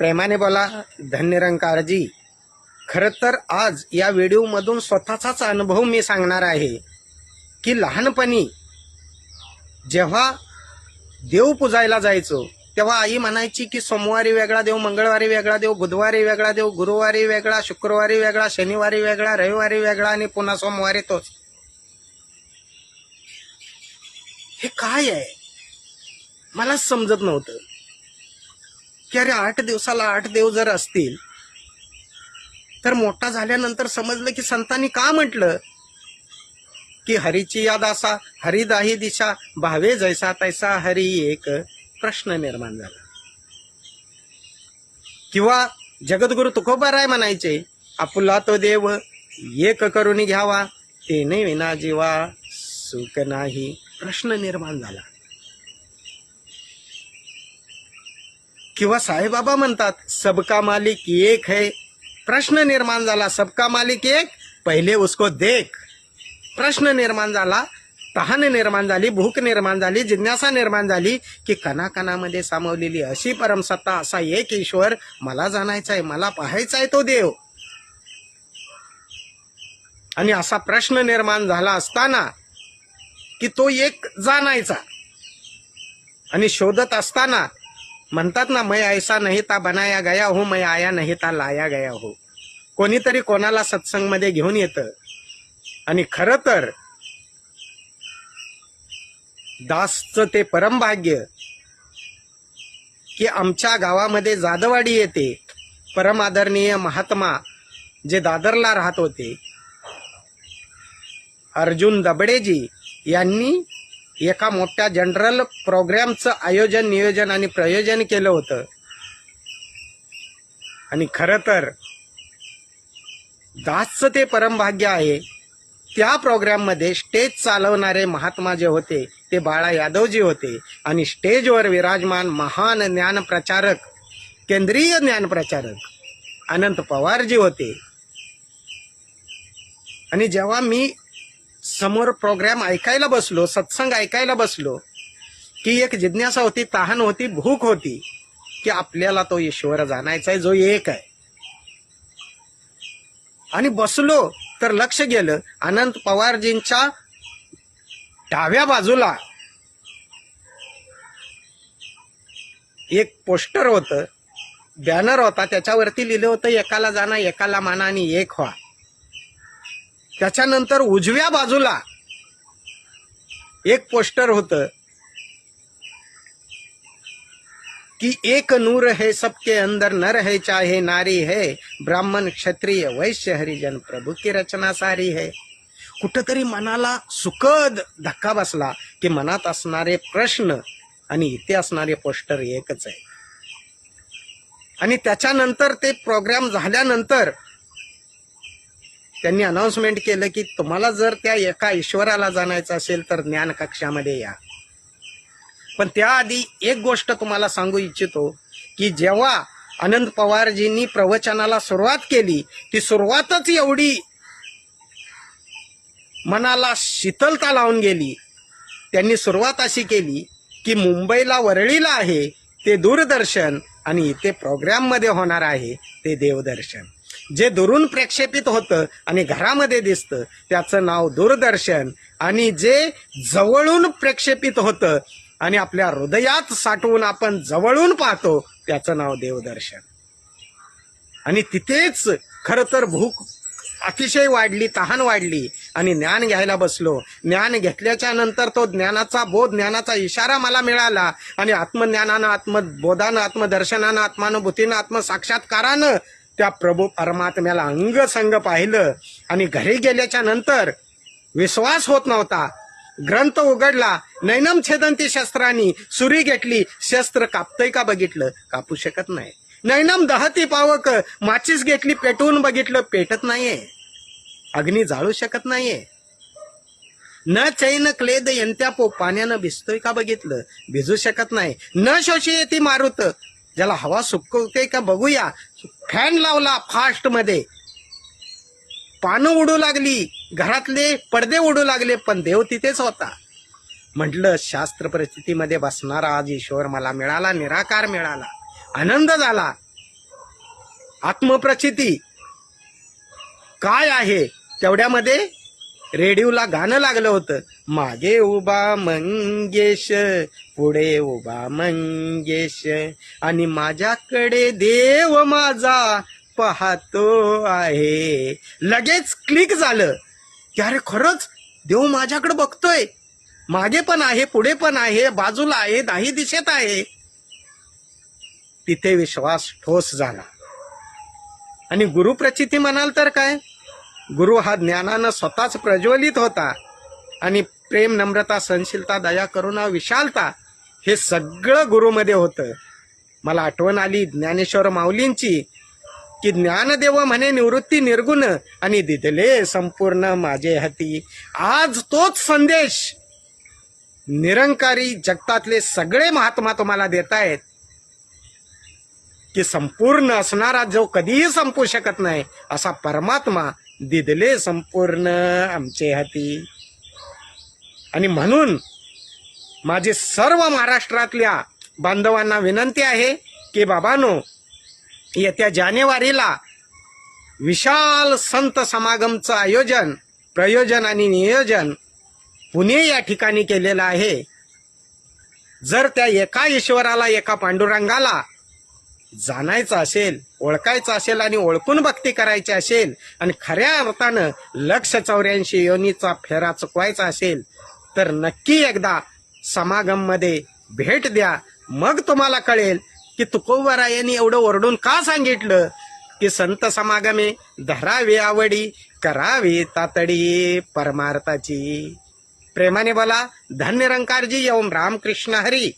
प्रेमाने बोला धन्यरंकारजी. खर तर आज या व्हिडिओमधून स्वतःचाच अनुभव मी सांगणार आहे की लहानपणी जेव्हा देव पुजायला जायचो तेव्हा आई म्हणायची की सोमवारी वेगळा देव मंगळवारी वेगळा देव बुधवारी वेगळा देव गुरुवारी वेगळा शुक्रवारी वेगळा शनिवारी वेगळा रविवारी वेगळा आणि पुन्हा सोमवारी तोच. हे काय आहे? मलाच समजत नव्हतं. की अरे आठ दिवसाला आठ देव जर असतील तर मोठा झाल्यानंतर समजलं की संतांनी का म्हटलं? की हरीची याद असा हरिदाही दिशा भावे जैसा तैसा हरी एक प्रश्न निर्माण झाला. किंवा जगद्गुरु तुकोबाराय म्हणायचे आपुला तो देव एक करून घ्यावा ते नाही विना जीवा सुख नाही. प्रश्न निर्माण झाला. किंवा साईबाबा म्हणतात सबका मालिक एक है. प्रश्न निर्माण झाला सबका मालिक एक पहिले उसको देख. प्रश्न निर्माण झाला तहान निर्माण झाली भूक निर्माण झाली जिज्ञासा निर्माण झाली की कणाकणामध्ये सामावलेली अशी परमसत्ता असा एक ईश्वर मला जाणायचा आहे मला पाहायचा आहे तो देव. आणि असा प्रश्न निर्माण झाला असताना की तो एक जाणायचा. आणि शोधत असताना म्हणतात ना मैं ऐसा नाही ता बनाया गया हो मैं आया नाही ता लाया गया हो. कोणीतरी कोणाला सत्संगमध्ये घेऊन येतं. आणि खरं तर दासचं ते परमभाग्य की आमच्या गावामध्ये जादवाडी येते परमादरणीय महात्मा जे दादरला राहत होते. अर्जुन दबडेजी यांनी एका मोठ्या जनरल प्रोग्रॅमचं आयोजन नियोजन आणि प्रयोजन केलं होतं. आणि खरं तर दासचं ते परमभाग्य आहे. त्या प्रोग्राममध्ये स्टेज चालवणारे महात्मा जे होते ते बाळा यादवजी होते. आणि स्टेजवर विराजमान महान ज्ञान प्रचारक केंद्रीय ज्ञान प्रचारक अनंत पवारजी होते. आणि जेव्हा मी समोर प्रोग्राम ऐकायला बसलो सत्संग ऐकायला बसलो की एक जिज्ञासा होती तहान होती भूक होती की आपल्याला तो ईश्वर जाणायचा आहे जो एक आहे. आणि बसलो तर लक्ष गेलं अनंत पवारजींच्या डाव्या बाजूला एक पोस्टर होतं बॅनर होता त्याच्यावरती लिहिलं होतं एकाला जाणं एकाला माना आणि एक व्हा. त्याच्यानंतर उजव्या बाजूला एक पोस्टर होतं कि एक नूर है सबके अंदर नर है चाहे नारी है ब्राह्मण क्षत्रिय वैश्य हरिजन प्रभू की रचना सारी है। कुठंतरी मनाला सुखद धक्का बसला की मनात असणारे प्रश्न आणि इथे असणारे पोस्टर एकच आहे. आणि त्याच्यानंतर ते प्रोग्राम झाल्यानंतर त्यांनी अनाऊन्समेंट केलं की तुम्हाला जर त्या एका ईश्वराला जाणायचं असेल तर ज्ञान कक्षामध्ये या. पण त्याआधी एक गोष्ट तुम्हाला सांगू इच्छितो की जेव्हा अनंत पवारजींनी प्रवचनाला सुरुवात केली ती सुरुवातच एवढी मनाला शीतलता लावून गेली. त्यांनी सुरुवात अशी केली की मुंबईला वरळीला आहे ते दूरदर्शन आणि इथे प्रोग्राममध्ये होणार आहे ते देवदर्शन. जे दुरून प्रक्षेपित होतं आणि घरामध्ये दिसतं त्याचं नाव दूरदर्शन. आणि जे जवळून प्रक्षेपित होतं आणि आपल्या हृदयात साठवून आपण जवळून पाहतो त्याचं नाव देवदर्शन. आणि तिथेच खर तर भूक अतिशय वाढली तहान वाढली आणि ज्ञान घ्यायला बसलो. ज्ञान घेतल्याच्या नंतर तो ज्ञानाचा बोध ज्ञानाचा इशारा मला मिळाला आणि आत्मज्ञानानं आत्मबोधानं आत्मदर्शनानं आत्मानुभूतीनं आत्मसाक्षात्कारानं त्या प्रभू परमात्म्याला अंगसंग पाहिलं आणि घरी गेल्याच्यानंतर विश्वास होत नव्हता. ग्रंथ उघडला नैनम छेदंती शस्त्रांनी सुरी घेतली शस्त्र कापतय का बघितलं? कापू शकत नाही. नैनम दहती पावक माचीस घेतली पेटवून बघितलं पेटत नाहीये. अग्नी जाळू शकत नाहीये. न चैन क्लेद यंत्या पो पाण्यानं भिजतोय का बघितलं? भिजू शकत नाही. न शोषी येते मारुत. ज्याला हवा सुकवते का बघूया? फॅन लावला फास्टमध्ये पानं उडू लागली घरातले पडदे उडू लागले पण देव तिथेच होता. म्हटलं शास्त्र परिस्थितीमध्ये बसणारा आज ईश्वर मला मिळाला निराकार मिळाला आनंद झाला. आत्मप्रचिती काय आहे? तेवढ्यामध्ये रेडिओला गाणं लागलं होतं. मागे उभा मंगेश पुढे उभा मंगेश. आणि माझ्याकडे देव माझा पाहतो आहे. लगेच क्लिक झालं. की अरे खरंच देव माझ्याकडे बघतोय. मागे पण आहे पुढे पण आहे बाजूला आहे दाही दिशेत आहे. तिथे विश्वास ठोस झाला. आणि गुरुप्रचिती म्हणाल तर काय? गुरु हा ज्ञानानं स्वतःच प्रज्वलित होता. आणि प्रेम नम्रता सहनशीलता दया करुणा विशालता हे सगळं गुरुमध्ये होतं. मला आठवण आली ज्ञानेश्वर माऊलींची की ज्ञानदेव म्हणे निवृत्ती निर्गुण आणि दिदले संपूर्ण माझे हाती. आज तोच संदेश निरंकारी जगतातले सगळे महात्मा तुम्हाला देत आहेत. की संपूर्ण असणारा जो कधीही संपू शकत नाही असा परमात्मा दिदले संपूर्ण आमचे हाती. आणि म्हणून माझी सर्व महाराष्ट्रातल्या बांधवांना विनंती आहे की बाबानो येत्या जानेवारीला विशाल संत समागमचं आयोजन प्रयोजन आणि नियोजन पुणे या ठिकाणी केलेलं आहे. जर त्या एका ईश्वराला एका पांडुरंगाला जाणायचं असेल ओळखायचं असेल आणि ओळखून भक्ती करायची असेल आणि खऱ्या अर्थानं लक्ष चौऱ्याऐंशी योनीचा फेरा चुकवायचा असेल तर नक्की एकदा समागममध्ये भेट द्या. मग तुम्हाला कळेल की तुकोबरायांनी एवढं ओरडून का सांगितलं? की संत समागमे धरावी आवडी करावी तातडी परमार्थाची. प्रेमाने बोला धन्य रंकारजी ओम रामकृष्ण हरी.